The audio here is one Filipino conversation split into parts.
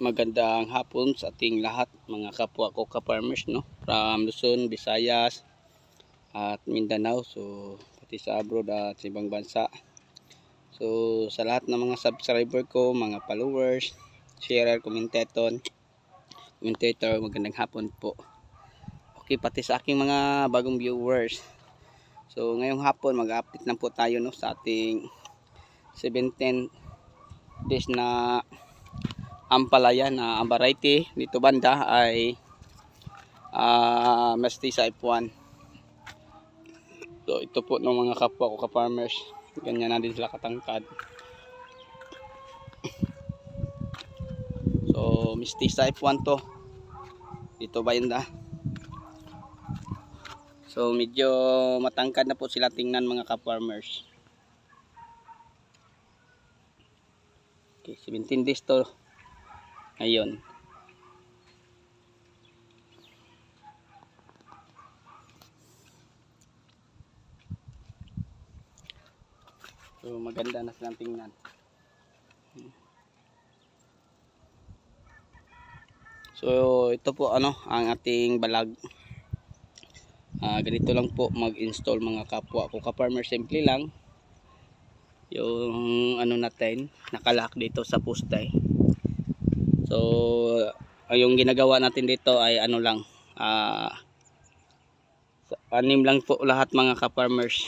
magandang hapon sa ating lahat mga kapwa ko ka-farmers no? From Luzon, Visayas at Mindanao. So pati sa abroad at sa ibang bansa. So sa lahat ng mga subscriber ko mga followers sharer, commentator commentator magandang hapon po. Okay pati sa aking mga bagong viewers. So ngayong hapon mag-update na po tayo no sa ating 17 days na ampalaya na ang variety dito banda ay uh, mestiza F1 so ito po ng mga kapwa ko ka-farmers. Ganyan na din sila katangkad. So mestiza F1 to. Dito banda so medyo matangkad na po sila tingnan mga ka-farmers. Okay 17 days to Ayun. So maganda na silang tingnan. So ito po ano ang ating balag. Uh, ganito lang po mag-install mga kapwa ko ka-farmer simple lang. Yung ano natin nakalak dito sa postay. So, yung ginagawa natin dito ay ano lang, uh, anim lang po lahat mga ka-farmers.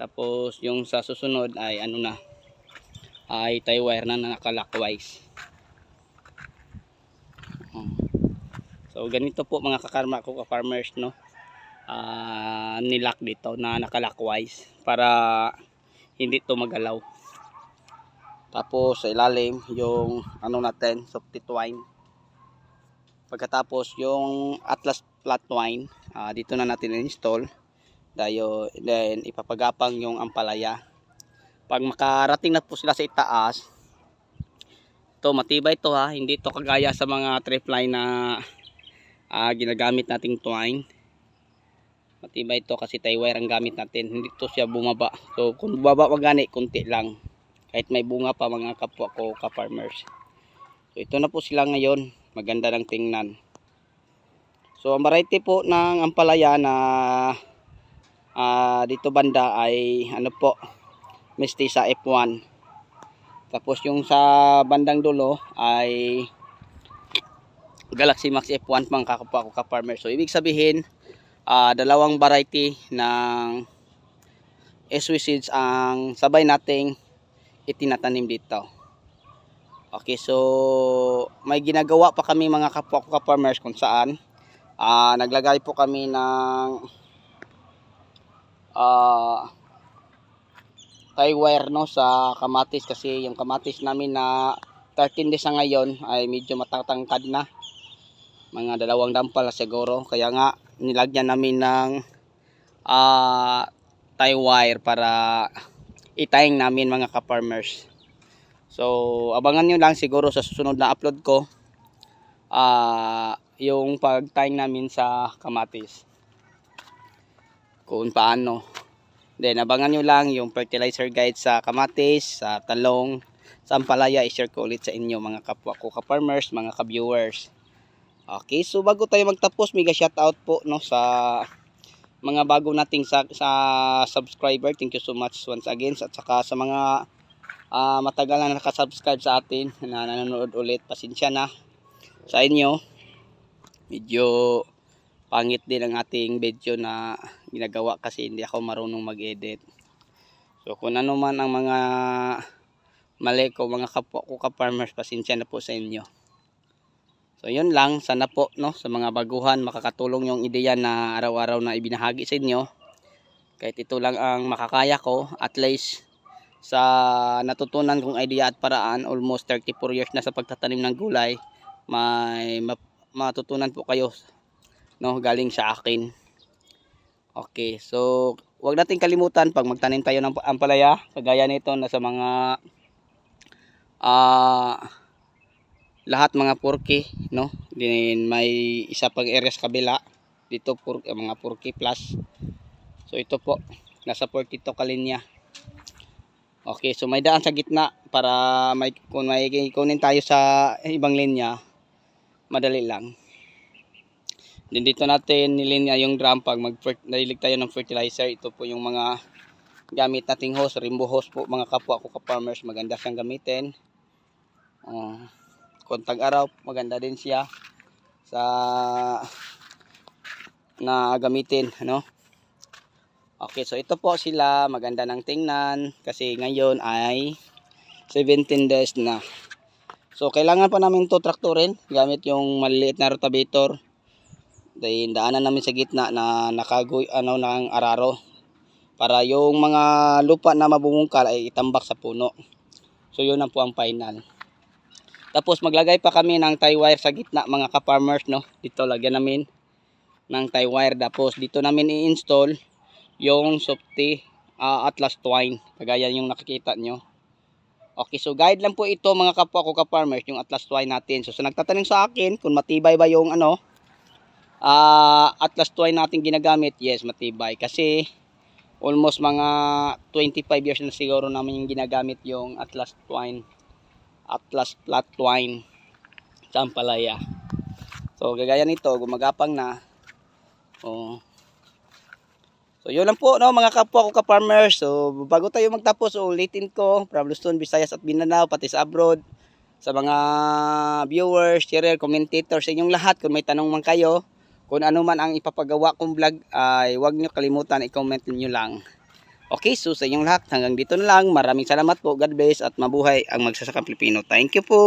Tapos, yung sa susunod ay ano na, ay tie wire na nakalockwise. Hmm. So, ganito po mga kakarma ko ka-farmers, no? Uh, nilock dito na nakalockwise para hindi to magalaw. Tapos sa ilalim yung ano natin, soft twine. Pagkatapos yung Atlas flat twine, uh, dito na natin install. Dayo, then ipapagapang yung ampalaya. Pag makarating na po sila sa itaas, to matibay to ha, hindi to kagaya sa mga tripline na uh, ginagamit nating twine. Matibay to kasi tie wire ang gamit natin, hindi to siya bumaba. So kung bumaba magani, kunti lang kahit may bunga pa mga kapwa ko ka-farmers. So ito na po sila ngayon, maganda ng tingnan. So ang variety po ng ampalaya na uh, dito banda ay ano po, Mestiza F1. Tapos yung sa bandang dulo ay Galaxy Max F1 mga kapwa ko ka-farmers. So ibig sabihin, uh, dalawang variety ng SW seeds ang sabay nating itinatanim dito. Okay, so may ginagawa pa kami mga kapwa ko farmers kung saan. Uh, naglagay po kami ng uh, tie wire no sa kamatis. Kasi yung kamatis namin na 13 days na ngayon ay medyo matatangkad na. Mga dalawang dampal siguro. Kaya nga nilagyan namin ng uh, tie wire para itaying namin mga ka-farmers. So, abangan nyo lang siguro sa susunod na upload ko uh, yung pagtaying namin sa kamatis. Kung paano. Then, abangan nyo lang yung fertilizer guide sa kamatis, sa talong, sa ampalaya, i-share ko ulit sa inyo mga kapwa ko ka-farmers, mga ka-viewers. Okay, so bago tayo magtapos, mega shoutout po no sa mga bago nating sa, sa subscriber thank you so much once again. At saka sa mga uh, matagal na nakasubscribe sa atin na nanonood ulit pasensya na sa inyo. Medyo pangit din ang ating video na ginagawa kasi hindi ako marunong mag-edit. So kung ano man ang mga mali ko mga kapwa ko ka-farmers pasensya na po sa inyo So yun lang, sana po no sa mga baguhan makakatulong yung ideya na araw-araw na ibinahagi sa inyo. Kahit ito lang ang makakaya ko, at least sa natutunan kong idea at paraan, almost 34 years na sa pagtatanim ng gulay, may matutunan po kayo no galing sa akin. Okay, so wag nating kalimutan pag magtanim tayo ng ampalaya, kagaya nito na sa mga ah uh, lahat mga purki no din may isa pang area sa kabila dito pur uh, mga purki plus so ito po nasa 42 kalinya Okay, so may daan sa gitna para may kung may kunin tayo sa ibang linya, madali lang. Then dito natin nilinya yung drum pag mag nalilig tayo ng fertilizer. Ito po yung mga gamit nating hose, rainbow hose po mga kapwa ko ka-farmers. Maganda siyang gamitin. Oh, kontag araw, maganda din siya sa na gamitin, ano? Okay, so ito po sila, maganda ng tingnan kasi ngayon ay 17 days na. So kailangan pa namin to traktorin gamit yung maliliit na rotavator. Then daanan namin sa gitna na nakagoy ano ng araro para yung mga lupa na mabungungkal ay itambak sa puno. So yun na po ang final. Tapos maglagay pa kami ng tie wire sa gitna mga ka-farmers no. Dito lagyan namin ng tie wire. Tapos dito namin i-install yung softy ah, atlas twine. Kagaya yung nakikita nyo. Okay so guide lang po ito mga kapwa ko ka-farmers yung atlas twine natin. So sa nagtatanong sa akin kung matibay ba yung ano ah, atlas twine natin ginagamit yes matibay. Kasi almost mga 25 years na siguro namin yung ginagamit yung atlas twine atlas flat twine sa so kagaya nito gumagapang na oh So yun lang po no mga kapwa ko ka-farmers. So bago tayo magtapos ulitin ko from Luzon, Visayas at Mindanao pati sa abroad sa mga viewers, share, commentators sa inyong lahat kung may tanong man kayo kung ano man ang ipapagawa kong vlog ay huwag niyo kalimutan i-comment niyo lang. Okay, so sa inyong lahat hanggang dito na lang. Maraming salamat po. God bless at mabuhay ang magsasakang Pilipino. Thank you po.